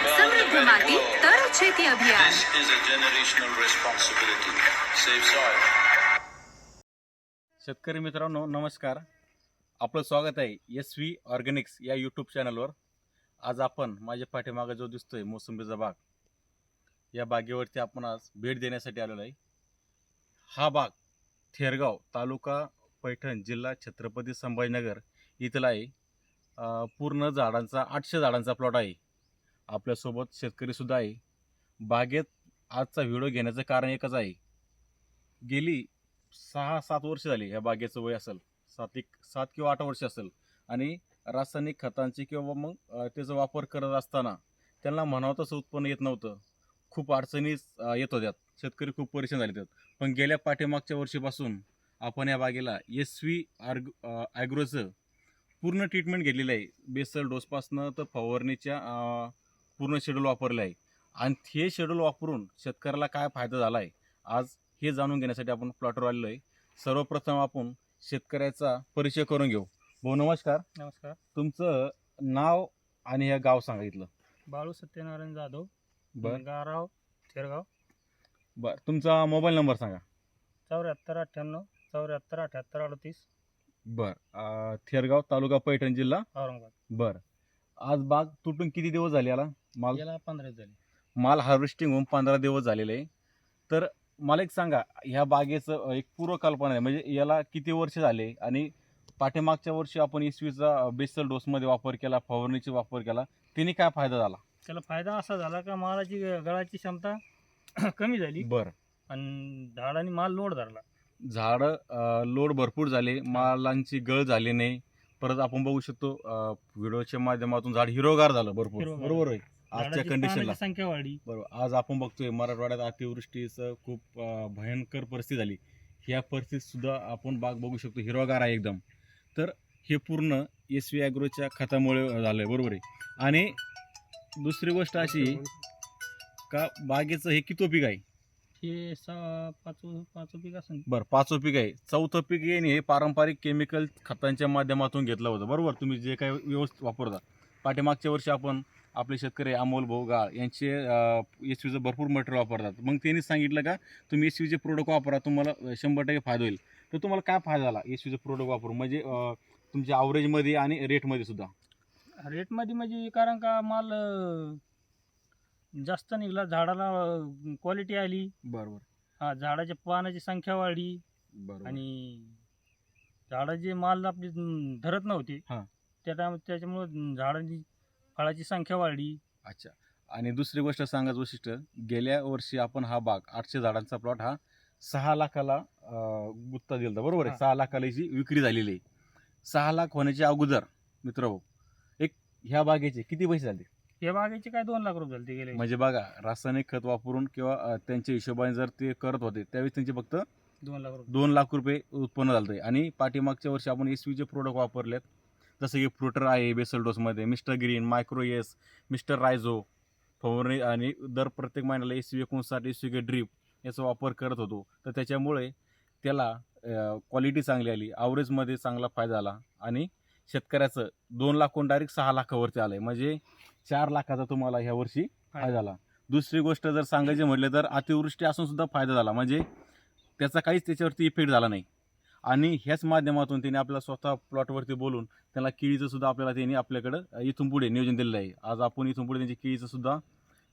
સમૃદ્ધ માટી તર છેતી અભિયાન This is a generational responsibility. Save soil. शेतकरी मित्रांनो नमस्कार आपलं स्वागत आहे एस व्ही ऑर्गॅनिक्स या यूट्यूब चॅनलवर आज आपण माझ्या पाठीमागं जो दिसतोय मोसंबीचा बाग या बागेवरती आपण आज भेट देण्यासाठी आलेलो आहे हा बाग थेरगाव तालुका पैठण जिल्हा छत्रपती संभाजीनगर इथला आहे अं, पूर्ण झाडांचा आठशे झाडांचा प्लॉट आहे आपल्यासोबत शेतकरीसुद्धा आहे. बागेत आजचा व्हिडिओ घेण्याचं कारण एकच आहे. गेली सहा सात वर्ष झाली ह्या बागेचं वय असेल. सात एक सात किंवा आठ वर्ष असेल. आणि रासायनिक खतांची किंवा मग त्याचा वापर करत असताना त्यांना म्हणावं तसं उत्पन्न येत नव्हतं. खूप अडचणी येत होत्यात. शेतकरी खूप परेशान झाले होते. पण गेल्या पाठीमागच्या वर्षीपासून आपण या बागेला एस व्ही आर्ग ॲग्रोचं पूर्ण ट्रीटमेंट घेतलेलं आहे. बेसल डोसपासनं तर फवारणीच्या पूर्ण शेड्यूल वापरलं आहे. आणि हे शेड्यूल वापरून शेतकऱ्याला काय फायदा झाला आहे आज हे जाणून घेण्यासाठी आपण प्लॉटवर आलेलो आहे. सर्वप्रथम आपण शेतकऱ्याचा परिचय करून घेऊ. भाऊ नमस्कार. नमस्कार. तुमचं नाव आणि हे गाव सांगा इथलं. बाळू सत्यनारायण जाधव बर. गाराव थेरगाव बर तुमचा मोबाईल नंबर सांगा. चौऱ्याहत्तर अठ्ठ्याण्णव चौऱ्याहत्तर अठ्याहत्तर अडतीस. बर थेरगाव तालुका पैठण जिल्हा. औरंगाबाद. बर. आज बाग तुटून किती दिवस झाले याला? माल? याला पंधरा झाली. माल हार्वेस्टिंग होऊन पंधरा दिवस झालेले आहे. तर मला एक सांगा ह्या बागेचं एक पूर्वकल्पना आहे. म्हणजे याला किती वर्ष झाले? आणि पाठीमागच्या वर्षी आपण इसवीचा बेसल डोसमध्ये वापर केला फवारणीचा वापर केला. तिने काय फायदा झाला? त्याला फायदा असा झाला का मालाची गळाची क्षमता कमी झाली. बरं. आणि झाडाने माल लोड धरला. झाडं लोड भरपूर झाले. मालांची गळ झाली नाही. परत आपण बघू शकतो व्हिडिओच्या माध्यमातून झाड हिरोगार झालं भरपूर. हिरवगार. बरोबर आहे. आजच्या झाडाची कंडिशनला पानाची संख्या वाढली. बरोबर. आज आपण बघतोय मराठवाड्यात अतिवृष्टीचं खूप अं, भयंकर परिस्थिती झाली. ह्या परिस्थितीत सुद्धा आपण बाग बघू शकतो हिरवागार आहे एकदम. तर हे पूर्ण एस व्ही ॲग्रोच्या खतामुळे झालंय बरोबर आहे. आणि दुसरी गोष्ट अशी का बागेचं हे किती पीक आहे? हे सहा पाच पाच पीक असेल बरं पाचवं पीक आहे. चौथं पीक आणि हे पारंपरिक केमिकल खतांच्या माध्यमातून घेतलं होतं. बरोबर? तुम्ही जे काही व्यवस्थित वापरता. पाठीमागच्या वर्षी आपण आपले शेतकरी अमोल भाऊ गाळ यांचे एस व्हीचं भरपूर मटेरियल वापरतात. मग त्यांनी सांगितलं का तुम्ही एस व्हीचे प्रोडक्ट वापरा तुम्हाला शंभर टक्के फायदा होईल. तर तुम्हाला काय फायदा झाला एस व्हीचं प्रोडक्ट वापरून? म्हणजे अं, तुमच्या ॲव्हरेजमध्ये आणि रेटमध्ये सुद्धा. रेटमध्ये म्हणजे कारण का माल अं, जास्त निघला झाडाला क्वालिटी आली. बरोबर. हा झाडाच्या पानाची संख्या वाढली. बरोबर. आणि झाडाचे माल आपली धरत नव्हते. हा. त्या टाइम त्याच्यामुळं झाडांची फळाची संख्या वाढली. अच्छा. आणि दुसरी गोष्ट सांगायचं वैशिष्ट्य गेल्या वर्षी आपण हा बाग आठशे झाडांचा प्लॉट हा सहा लाखाला अं, गुत्ता दिला होता बरोबर आहे? हा. सहा लाखाला याची विक्री झालेली आहे. सहा लाख होण्याच्या अगोदर मित्र एक ह्या बागेचे किती पैसे झाले? या बागेचे काय दोन लाख रुपये झाले ते गेले. म्हणजे बघा रासायनिक खत वापरून किंवा अं, त्यांच्या हिशोबाने जर ते करत होते त्यावेळेस त्यांचे फक्त दोन लाख रुपये. दोन लाख रुपये उत्पन्न झालं आणि पाठीमागच्या वर्षी आपण एस चे प्रोडक्ट वापरलेत. जसं की फ्रुटर आहे basal डोसमध्ये Mister Green Micro S Mister Rhizo फवारणी आणि दर प्रत्येक महिन्याला एस वी एकोणसाठ एस वी ड्रीप याचा वापर करत होतो. तर त्याच्यामुळे त्याला क्वालिटी चांगली आली ॲव्हरेजमध्ये चांगला फायदा आला आणि शेतकऱ्याचं दोन लाखून डायरेक्ट सहा लाखावरती आलं आहे म्हणजे चार लाखाचा तुम्हाला ह्या वर्षी फायदा झाला. दुसरी गोष्ट जर सांगायची म्हटलं तर अतिवृष्टी असून सुद्धा फायदा झाला. म्हणजे त्याचा काहीच त्याच्यावरती इफेक्ट झाला नाही. आणि ह्याच माध्यमातून त्यांनी आपल्याला स्वतः प्लॉटवरती बोलून त्याला केळीचं सुद्धा आपल्याला त्यांनी आपल्याकडं इथून पुढे नियोजन दिलेलं आहे. आज आपण इथून पुढे त्यांची केळीचं सुद्धा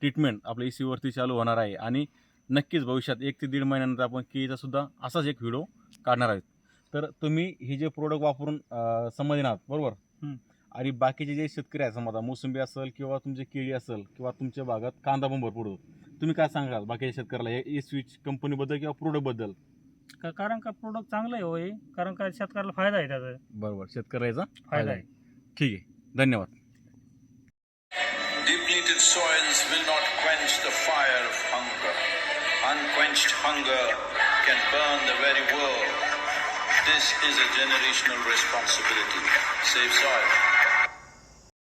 ट्रीटमेंट आपल्या ई वरती चालू होणार आहे. आणि नक्कीच भविष्यात एक ते दीड महिन्यानंतर आपण केळीचा सुद्धा असाच एक व्हिडिओ काढणार आहोत. तर तुम्ही हे जे प्रोडक्ट वापरून समाधानी आहात बरोबर. आणि बाकीचे जे शेतकरी आहेत समजा मोसंबी असेल किंवा तुमची केळी असेल किंवा तुमच्या भागात कांदा पण भरपूर होतो. तुम्ही काय सांगाल बाकीच्या शेतकऱ्याला? हे स्विच कंपनीबद्दल किंवा प्रोडक्टबद्दल का- कारण का प्रोडक्ट चांगलं आहे होय कारण का शेतकऱ्याला फायदा आहे त्याचा. बरोबर. शेतकऱ्याचा फायदा आहे. ठीक आहे. धन्यवाद. Depleted soils will not quench the fire of hunger. Unquenched hunger can burn the very world. This is a generational responsibility. Save soil.